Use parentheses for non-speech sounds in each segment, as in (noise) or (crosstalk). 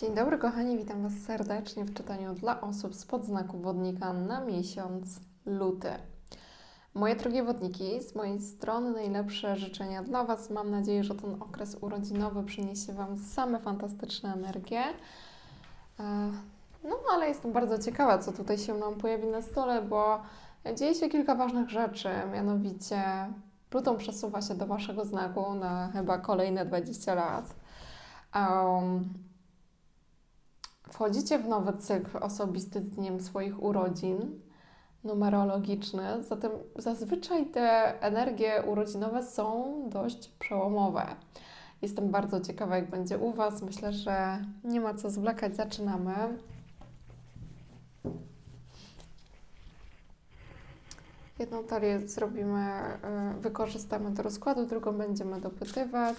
Dzień dobry kochani, witam Was serdecznie w czytaniu dla osób spod znaku wodnika na miesiąc luty. Moje drogie wodniki, z mojej strony najlepsze życzenia dla Was. Mam nadzieję, że ten okres urodzinowy przyniesie Wam same fantastyczne energie. E, No, ale jestem bardzo ciekawa, co tutaj się nam pojawi na stole, bo dzieje się kilka ważnych rzeczy, mianowicie Pluton przesuwa się do Waszego znaku na chyba kolejne 20 lat. Um, Wchodzicie w nowy cykl osobisty z dniem swoich urodzin, numerologiczny, zatem zazwyczaj te energie urodzinowe są dość przełomowe. Jestem bardzo ciekawa, jak będzie u Was. Myślę, że nie ma co zwlekać, zaczynamy. Jedną talię zrobimy, y, wykorzystamy do rozkładu, drugą będziemy dopytywać.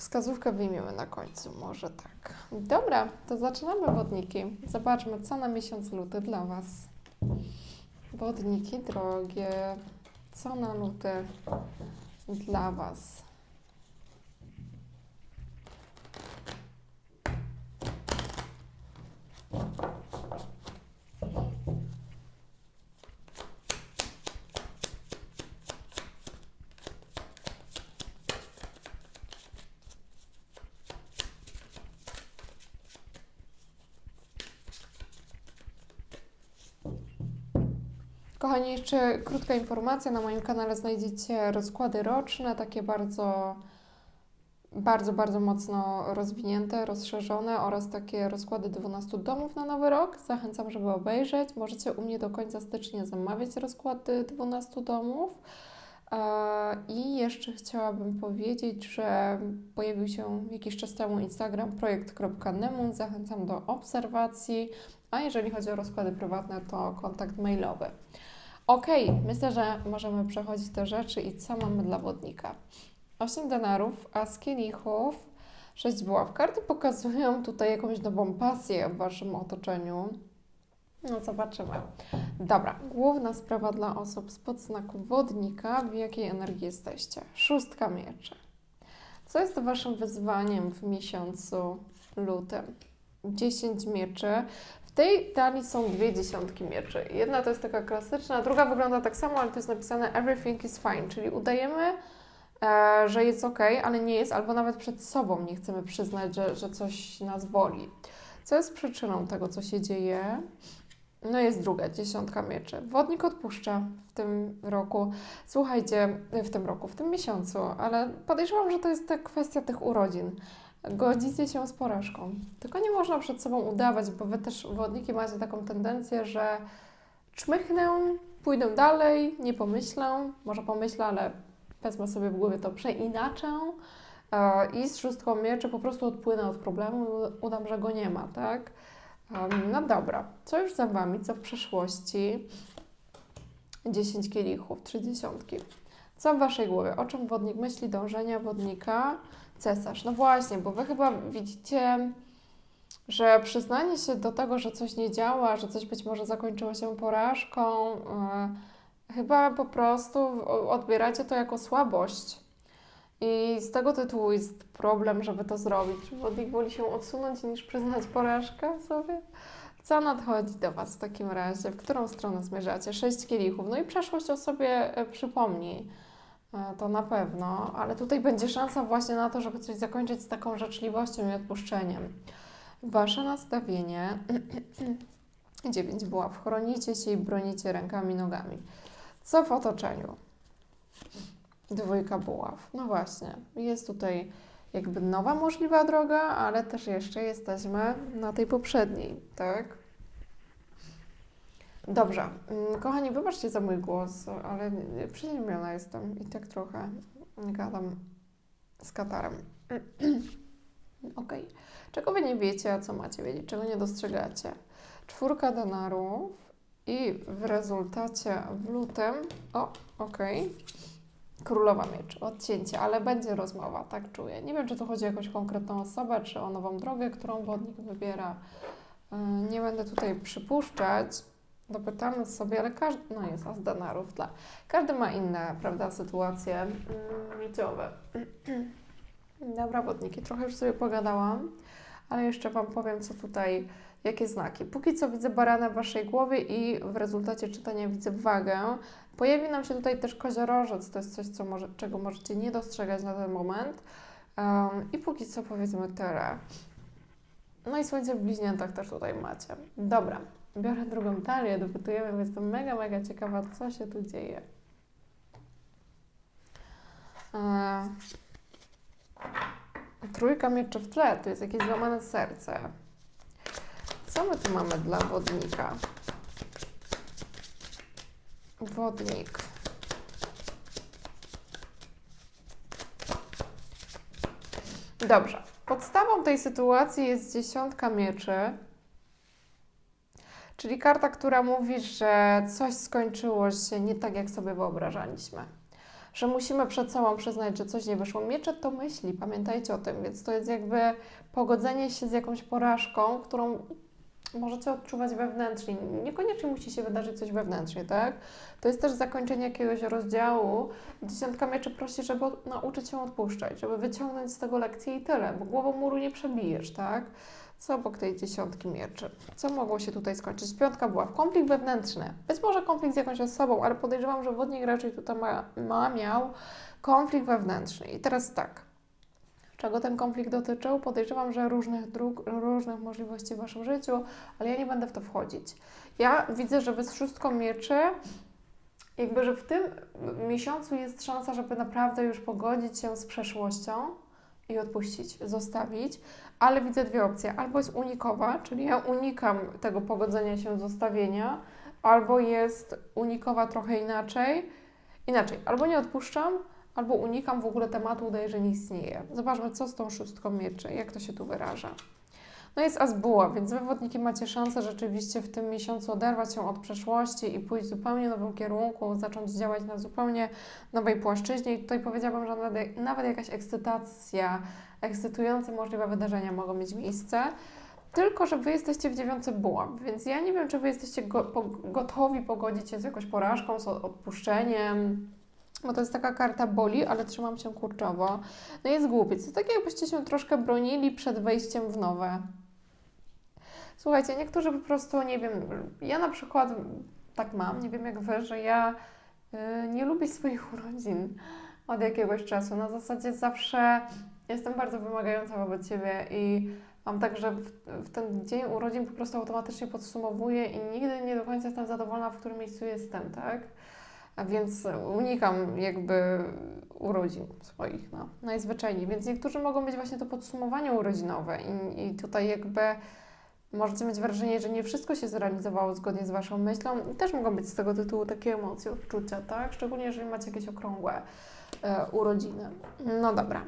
Wskazówkę wyjmiemy na końcu, może tak. Dobra, to zaczynamy wodniki. Zobaczmy, co na miesiąc luty dla Was. Wodniki drogie, co na luty dla Was. Kochani, jeszcze krótka informacja. Na moim kanale znajdziecie rozkłady roczne, takie bardzo, bardzo, bardzo mocno rozwinięte, rozszerzone oraz takie rozkłady 12 domów na nowy rok. Zachęcam, żeby obejrzeć. Możecie u mnie do końca stycznia zamawiać rozkłady 12 domów. I jeszcze chciałabym powiedzieć, że pojawił się jakiś czas temu Instagram projekt.nemun. Zachęcam do obserwacji. A jeżeli chodzi o rozkłady prywatne, to kontakt mailowy. Ok, myślę, że możemy przechodzić do rzeczy i co mamy dla wodnika. 8 denarów, as kielichów, 6 buław. Karty pokazują tutaj jakąś nową pasję w Waszym otoczeniu. No zobaczymy. Dobra, główna sprawa dla osób spod znaku wodnika, w jakiej energii jesteście. Szóstka mieczy. Co jest Waszym wyzwaniem w miesiącu lutym? 10 mieczy. W tej talii są dwie dziesiątki mieczy. Jedna to jest taka klasyczna, druga wygląda tak samo, ale to jest napisane everything is fine, czyli udajemy, e, że jest ok, ale nie jest, albo nawet przed sobą nie chcemy przyznać, że, że coś nas boli. Co jest przyczyną tego, co się dzieje? No jest druga, dziesiątka mieczy. Wodnik odpuszcza w tym roku. Słuchajcie, w tym roku, w tym miesiącu, ale podejrzewam, że to jest ta kwestia tych urodzin. Godzicie się z porażką. Tylko nie można przed sobą udawać, bo wy też wodniki macie taką tendencję, że czmychnę, pójdę dalej, nie pomyślę, może pomyślę, ale wezmę sobie w głowie to przeinaczę e, i z szóstką mieczy po prostu odpłynę od problemu i udam, że go nie ma, tak? No dobra, co już za Wami, co w przeszłości? 10 kielichów, 3 dziesiątki. Co w Waszej głowie? O czym wodnik myśli, dążenia wodnika? Cesarz. No właśnie, bo Wy chyba widzicie, że przyznanie się do tego, że coś nie działa, że coś być może zakończyło się porażką, yy, chyba po prostu odbieracie to jako słabość. I z tego tytułu jest problem, żeby to zrobić. Wodnik woli się odsunąć niż przyznać porażkę sobie. Co nadchodzi do Was w takim razie? W którą stronę zmierzacie? Sześć kielichów. No i przeszłość o sobie e, przypomni. E, To na pewno, ale tutaj będzie szansa właśnie na to, żeby coś zakończyć z taką życzliwością i odpuszczeniem. Wasze nastawienie, (clears throat) dziewięć buław, chronicie się i bronicie rękami, nogami. Co w otoczeniu? Dwójka buław. No właśnie, jest tutaj jakby nowa możliwa droga, ale też jeszcze jesteśmy na tej poprzedniej, tak? Dobrze. Mm, Kochani, wybaczcie za mój głos, ale przeziębiona jestem i tak trochę gadam z katarem. (clears throat) Okej. Czego wy nie wiecie, a co macie wiedzieć? Czego nie dostrzegacie? Czwórka denarów i w rezultacie w lutym... O, okej. Królowa mieczy, odcięcie, ale będzie rozmowa, tak czuję. Nie wiem, czy tu chodzi o jakąś konkretną osobę, czy o nową drogę, którą wodnik wybiera. Yy, Nie będę tutaj przypuszczać, dopytamy sobie, ale każdy, no jest as denarów, dla, każdy ma inne, prawda, sytuacje mm, życiowe. (clears throat) Dobra, wodniki, trochę już sobie pogadałam, ale jeszcze Wam powiem, co tutaj, jakie znaki. Póki co widzę barana w Waszej głowie i w rezultacie czytania widzę wagę. Pojawi nam się tutaj też koziorożec, to jest coś, co może, czego możecie nie dostrzegać na ten moment. Um, I póki co powiedzmy tyle. No i słońce w bliźniętach też tutaj macie. Dobra, biorę drugą talię, dopytujemy, bo jestem mega, mega ciekawa, co się tu dzieje. E, Trójka mieczy w tle, tu jest jakieś złamane serce. Co my tu mamy dla wodnika? Wodnik. Dobrze. Podstawą tej sytuacji jest dziesiątka mieczy, czyli karta, która mówi, że coś skończyło się nie tak, jak sobie wyobrażaliśmy. Że musimy przed sobą przyznać, że coś nie wyszło. Miecze to myśli, pamiętajcie o tym, więc to jest jakby pogodzenie się z jakąś porażką, którą możecie odczuwać wewnętrznie. Niekoniecznie musi się wydarzyć coś wewnętrznie, tak? To jest też zakończenie jakiegoś rozdziału. Dziesiątka mieczy prosi, żeby nauczyć się odpuszczać, żeby wyciągnąć z tego lekcję i tyle, bo głową muru nie przebijesz, tak? Co obok tej dziesiątki mieczy? Co mogło się tutaj skończyć? Piątka była w konflikt wewnętrzny. Być może konflikt z jakąś osobą, ale podejrzewam, że wodnik raczej tutaj ma, ma miał konflikt wewnętrzny. I teraz tak. Czego ten konflikt dotyczył? Podejrzewam, że różnych dróg, różnych możliwości w Waszym życiu, ale ja nie będę w to wchodzić. Ja widzę, że Wy z szóstką mieczy, jakby, że w tym miesiącu jest szansa, żeby naprawdę już pogodzić się z przeszłością i odpuścić, zostawić, ale widzę dwie opcje. Albo jest unikowa, czyli ja unikam tego pogodzenia się, zostawienia, albo jest unikowa trochę inaczej. Inaczej, albo nie odpuszczam, albo unikam w ogóle tematu, udaję, że nie istnieje. Zobaczmy, co z tą szóstką mieczy, jak to się tu wyraża. No jest Azbuła, więc wy wodniki macie szansę rzeczywiście w tym miesiącu oderwać się od przeszłości i pójść w zupełnie nowym kierunku, zacząć działać na zupełnie nowej płaszczyźnie. I tutaj powiedziałabym, że nawet, nawet jakaś ekscytacja, ekscytujące możliwe wydarzenia mogą mieć miejsce. Tylko, że Wy jesteście w dziewiątce buław, więc ja nie wiem, czy Wy jesteście go, po, gotowi pogodzić się z jakąś porażką, z odpuszczeniem, bo to jest taka karta boli, ale trzymam się kurczowo. No jest głupiec. To tak jakbyście się troszkę bronili przed wejściem w nowe. Słuchajcie, niektórzy po prostu, nie wiem, ja na przykład tak mam, nie wiem jak Wy, że ja y, nie lubię swoich (laughs) urodzin od jakiegoś czasu. Na zasadzie zawsze jestem bardzo wymagająca wobec Ciebie i mam tak, że w, w ten dzień urodzin po prostu automatycznie podsumowuję i nigdy nie do końca jestem zadowolona, w którym miejscu jestem, tak? A więc unikam jakby urodzin swoich, no, najzwyczajniej. Więc niektórzy mogą być właśnie to podsumowanie urodzinowe i, i tutaj jakby możecie mieć wrażenie, że nie wszystko się zrealizowało zgodnie z Waszą myślą i też mogą być z tego tytułu takie emocje, odczucia, tak? Szczególnie jeżeli macie jakieś okrągłe e, urodziny. No dobra.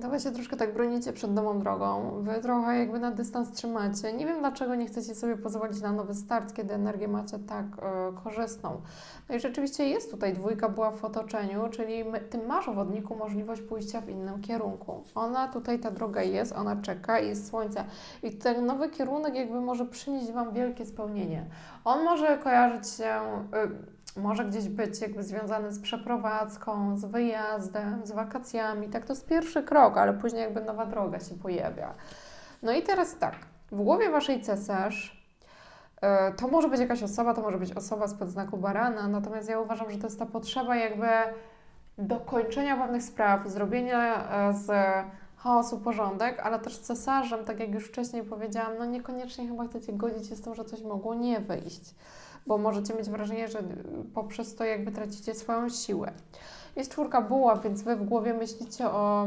To wy się troszkę tak bronicie przed domą drogą. Wy trochę jakby na dystans trzymacie. Nie wiem dlaczego nie chcecie sobie pozwolić na nowy start, kiedy energię macie tak e, korzystną. No i rzeczywiście jest tutaj dwójka była w otoczeniu, czyli my, ty masz w wodniku możliwość pójścia w innym kierunku. Ona tutaj, ta droga jest, ona czeka, jest słońce. I ten nowy kierunek jakby może przynieść Wam wielkie spełnienie. On może kojarzyć się... Y, może gdzieś być jakby związany z przeprowadzką, z wyjazdem, z wakacjami. Tak, to jest pierwszy krok, ale później jakby nowa droga się pojawia. No i teraz tak, w głowie Waszej cesarz y, to może być jakaś osoba, to może być osoba spod znaku barana, natomiast ja uważam, że to jest ta potrzeba jakby dokończenia pewnych spraw, zrobienia e, z chaosu porządek, ale też cesarzem, tak jak już wcześniej powiedziałam, no niekoniecznie chyba chcecie godzić się z tym, że coś mogło nie wyjść bo możecie mieć wrażenie, że poprzez to jakby tracicie swoją siłę. Jest czwórka buław, więc Wy w głowie myślicie o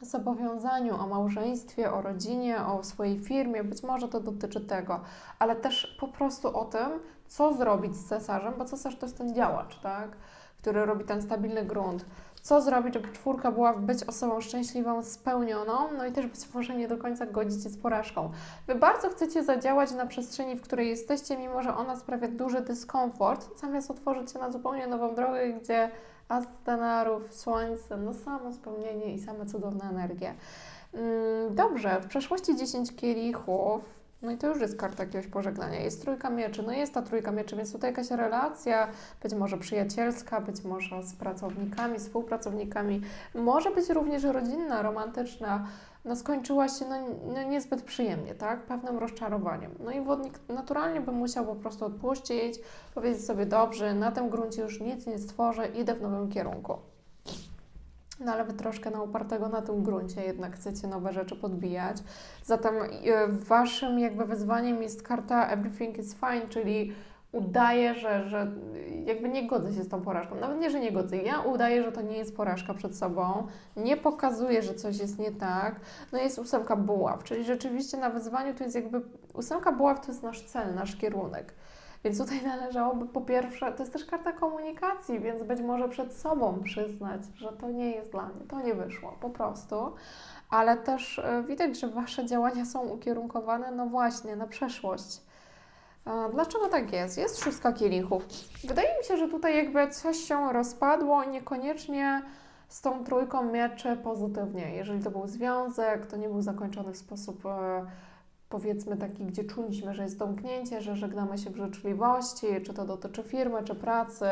zobowiązaniu, o małżeństwie, o rodzinie, o swojej firmie, być może to dotyczy tego, ale też po prostu o tym, co zrobić z cesarzem, bo cesarz to jest ten działacz, tak, który robi ten stabilny grunt. Co zrobić, żeby czwórka była być osobą szczęśliwą, spełnioną, no i też być może nie do końca godzić się z porażką. Wy bardzo chcecie zadziałać na przestrzeni, w której jesteście, mimo że ona sprawia duży dyskomfort, zamiast otworzyć się na zupełnie nową drogę, gdzie as denarów, słońce, no samo spełnienie i same cudowne energie. Mm, Dobrze, w przeszłości 10 kielichów No i to już jest karta jakiegoś pożegnania. Jest trójka mieczy, no jest ta trójka mieczy, więc tutaj jakaś relacja, być może przyjacielska, być może z pracownikami, współpracownikami, może być również rodzinna, romantyczna, no skończyła się no, no niezbyt przyjemnie, tak? Pewnym rozczarowaniem. No i wodnik naturalnie by musiał po prostu odpuścić, powiedzieć sobie, dobrze, na tym gruncie już nic nie stworzę, idę w nowym kierunku. No ale Wy troszkę na upartego na tym gruncie jednak chcecie nowe rzeczy podbijać. Zatem y, Waszym jakby wyzwaniem jest karta Everything is fine, czyli udaję, że, że jakby nie godzę się z tą porażką. Nawet nie, że nie godzę. Ja udaję, że to nie jest porażka przed sobą. Nie pokazuję, że coś jest nie tak. No jest ósemka buław, czyli rzeczywiście na wyzwaniu to jest jakby... Ósemka buław to jest nasz cel, nasz kierunek. Więc tutaj należałoby po pierwsze, to jest też karta komunikacji, więc być może przed sobą przyznać, że to nie jest dla mnie, to nie wyszło, po prostu. Ale też y, widać, że Wasze działania są ukierunkowane, no właśnie, na przeszłość. Dlaczego tak jest? Jest szóstka kielichów. Wydaje mi się, że tutaj jakby coś się rozpadło, niekoniecznie z tą trójką mieczy pozytywnie. Jeżeli to był związek, to nie był zakończony w sposób e, powiedzmy taki, gdzie czuliśmy, że jest domknięcie, że żegnamy się w życzliwości, czy to dotyczy firmy, czy pracy.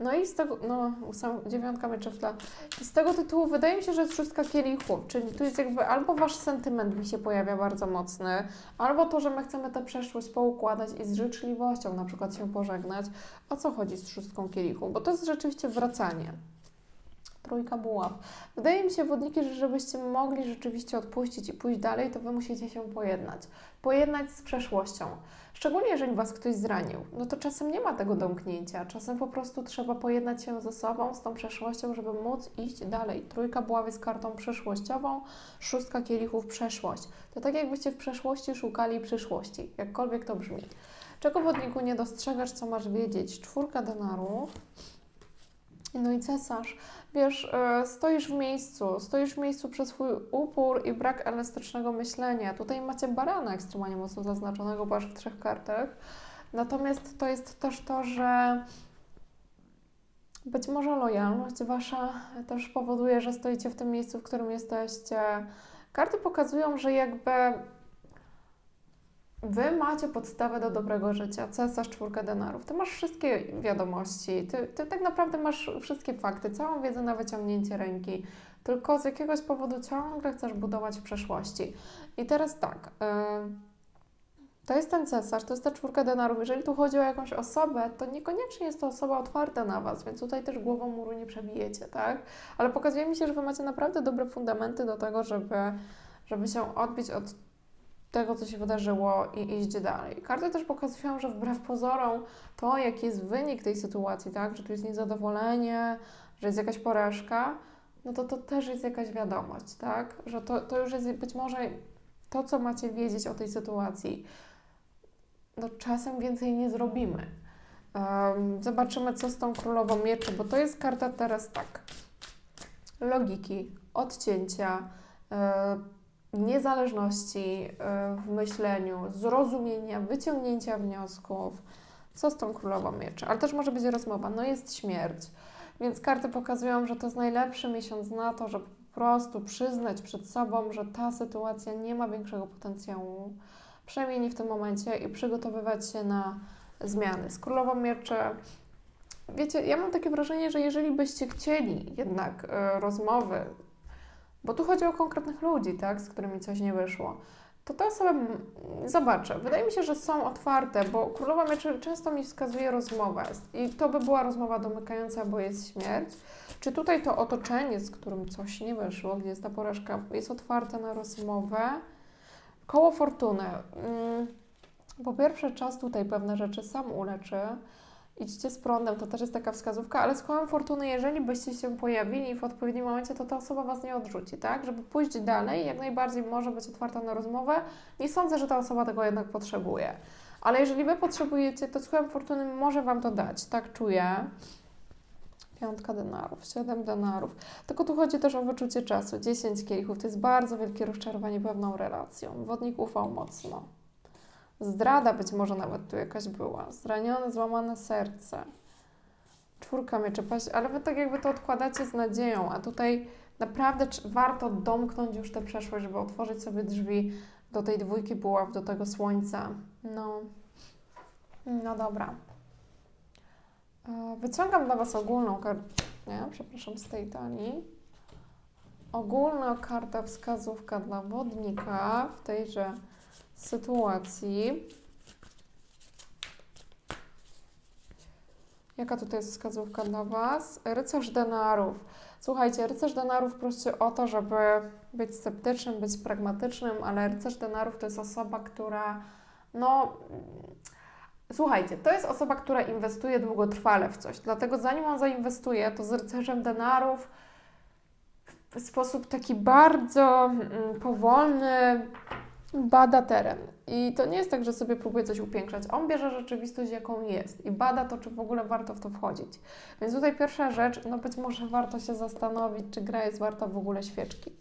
No i z tego, no ósem, dziewiątka tle. I z tego tytułu wydaje mi się, że jest szóstka kielichów, czyli tu jest jakby albo wasz sentyment mi się pojawia bardzo mocny, albo to, że my chcemy tę przeszłość poukładać i z życzliwością na przykład się pożegnać. O co chodzi z szóstką kielichów? Bo to jest rzeczywiście wracanie. Trójka buław. Wydaje mi się, wodniki, że żebyście mogli rzeczywiście odpuścić i pójść dalej, to Wy musicie się pojednać. Pojednać z przeszłością. Szczególnie jeżeli Was ktoś zranił, no to czasem nie ma tego domknięcia. Czasem po prostu trzeba pojednać się ze sobą, z tą przeszłością, żeby móc iść dalej. Trójka buław jest kartą przyszłościową, szóstka kielichów przeszłość. To tak jakbyście w przeszłości szukali przyszłości, jakkolwiek to brzmi. Czego wodniku nie dostrzegasz, co masz wiedzieć? Czwórka denarów. No i cesarz. Wiesz, e, stoisz w miejscu, stoisz w miejscu przez swój upór i brak elastycznego myślenia. Tutaj macie barana ekstremalnie mocno zaznaczonego, bo aż w trzech kartach. Natomiast to jest też to, że być może lojalność wasza też powoduje, że stoicie w tym miejscu, w którym jesteście. Karty pokazują, że jakby Wy macie podstawę do dobrego życia. Cesarz czwórka denarów. Ty masz wszystkie wiadomości, ty, ty tak naprawdę masz wszystkie fakty, całą wiedzę na wyciągnięcie ręki, tylko z jakiegoś powodu ciągle chcesz budować w przeszłości. I teraz tak. Yy, to jest ten cesarz, to jest ta czwórka denarów. Jeżeli tu chodzi o jakąś osobę, to niekoniecznie jest to osoba otwarta na Was, więc tutaj też głową muru nie przebijecie, tak? Ale pokazuje mi się, że Wy macie naprawdę dobre fundamenty do tego, żeby, żeby się odbić od tego, co się wydarzyło i iść dalej. Karty też pokazują, że wbrew pozorom to, jaki jest wynik tej sytuacji, tak, że tu jest niezadowolenie, że jest jakaś porażka, no to to też jest jakaś wiadomość, tak, że to, to już jest być może to, co macie wiedzieć o tej sytuacji. No czasem więcej nie zrobimy. Um, zobaczymy, co z tą królową mieczy, bo to jest karta teraz tak. Logiki, odcięcia, yy, niezależności y, w myśleniu, zrozumienia, wyciągnięcia wniosków. Co z tą królową mieczy? Ale też może być rozmowa. No jest śmierć. Więc karty pokazują, że to jest najlepszy miesiąc na to, żeby po prostu przyznać przed sobą, że ta sytuacja nie ma większego potencjału, przynajmniej nie w tym momencie, i przygotowywać się na zmiany. Z królową mieczy Wiecie, ja mam takie wrażenie, że jeżeli byście chcieli jednak y, rozmowy bo tu chodzi o konkretnych ludzi, tak, z którymi coś nie wyszło, to te osoby, zobaczę, wydaje mi się, że są otwarte, bo Królowa Mieczy często mi wskazuje rozmowę i to by była rozmowa domykająca, bo jest śmierć. Czy tutaj to otoczenie, z którym coś nie wyszło, gdzie jest ta porażka, jest otwarte na rozmowę? Koło fortuny. Mm, po pierwsze, czas tutaj pewne rzeczy sam uleczy idźcie z prądem, to też jest taka wskazówka, ale z kołem fortuny, jeżeli byście się pojawili w odpowiednim momencie, to ta osoba Was nie odrzuci, tak? Żeby pójść dalej, jak najbardziej może być otwarta na rozmowę. Nie sądzę, że ta osoba tego jednak potrzebuje. Ale jeżeli Wy potrzebujecie, to z kołem fortuny może Wam to dać, tak czuję. Piątka denarów, siedem denarów. Tylko tu chodzi też o wyczucie czasu. 10 kielichów to jest bardzo wielkie rozczarowanie pewną relacją. Wodnik ufał mocno. Zdrada być może nawet tu jakaś była. Zranione, złamane serce. Czwórka mieczy, ale wy tak jakby to odkładacie z nadzieją, a tutaj naprawdę warto domknąć już tę przeszłość, żeby otworzyć sobie drzwi do tej dwójki buław, do tego słońca. No, no dobra. E, Wyciągam dla Was ogólną kartę, nie, przepraszam, z tej talii. Ogólna karta wskazówka dla wodnika w tejże sytuacji. Jaka tutaj jest wskazówka dla Was? Rycerz denarów. Słuchajcie, rycerz denarów prosi o to, żeby być sceptycznym, być pragmatycznym, ale rycerz denarów to jest osoba, która no... Słuchajcie, to jest osoba, która inwestuje długotrwale w coś. Dlatego zanim on zainwestuje, to z rycerzem denarów w sposób taki bardzo mm, powolny bada teren. I to nie jest tak, że sobie próbuje coś upiększać. On bierze rzeczywistość, jaką jest i bada to, czy w ogóle warto w to wchodzić. Więc tutaj pierwsza rzecz, no być może warto się zastanowić, czy gra jest warta w ogóle świeczki.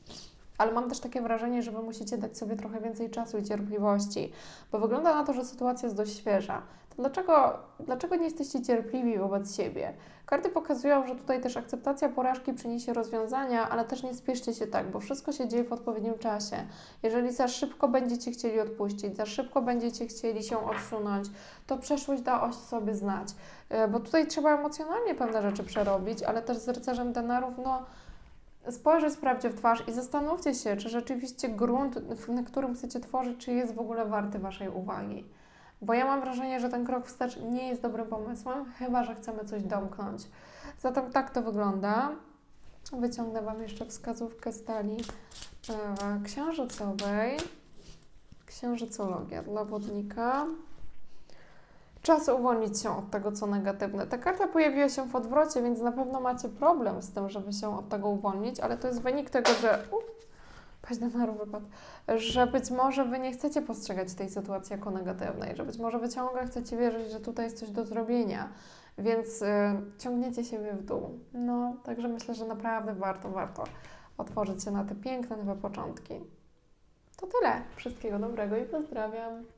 Ale mam też takie wrażenie, że Wy musicie dać sobie trochę więcej czasu i cierpliwości, bo wygląda na to, że sytuacja jest dość świeża. Dlaczego, dlaczego nie jesteście cierpliwi wobec siebie? Karty pokazują, że tutaj też akceptacja porażki przyniesie rozwiązania, ale też nie spieszcie się tak, bo wszystko się dzieje w odpowiednim czasie. Jeżeli za szybko będziecie chcieli odpuścić, za szybko będziecie chcieli się odsunąć, to przeszłość da o sobie znać. E, Bo tutaj trzeba emocjonalnie pewne rzeczy przerobić, ale też z rycerzem denarów, no spojrzeć prawdzie w twarz i zastanówcie się, czy rzeczywiście grunt, na którym chcecie tworzyć, czy jest w ogóle warty Waszej uwagi. Bo ja mam wrażenie, że ten krok wstecz nie jest dobrym pomysłem, chyba że chcemy coś domknąć. Zatem tak to wygląda. Wyciągnę Wam jeszcze wskazówkę z talii e, księżycowej. Księżycologia dla wodnika. Czas uwolnić się od tego, co negatywne. Ta karta pojawiła się w odwrocie, więc na pewno macie problem z tym, żeby się od tego uwolnić, ale to jest wynik tego, że. Na wypadł. Że być może Wy nie chcecie postrzegać tej sytuacji jako negatywnej, że być może Wy ciągle chcecie wierzyć, że tutaj jest coś do zrobienia, więc y, ciągniecie siebie w dół. No, także myślę, że naprawdę warto, warto otworzyć się na te piękne nowe początki. To tyle. Wszystkiego dobrego i pozdrawiam.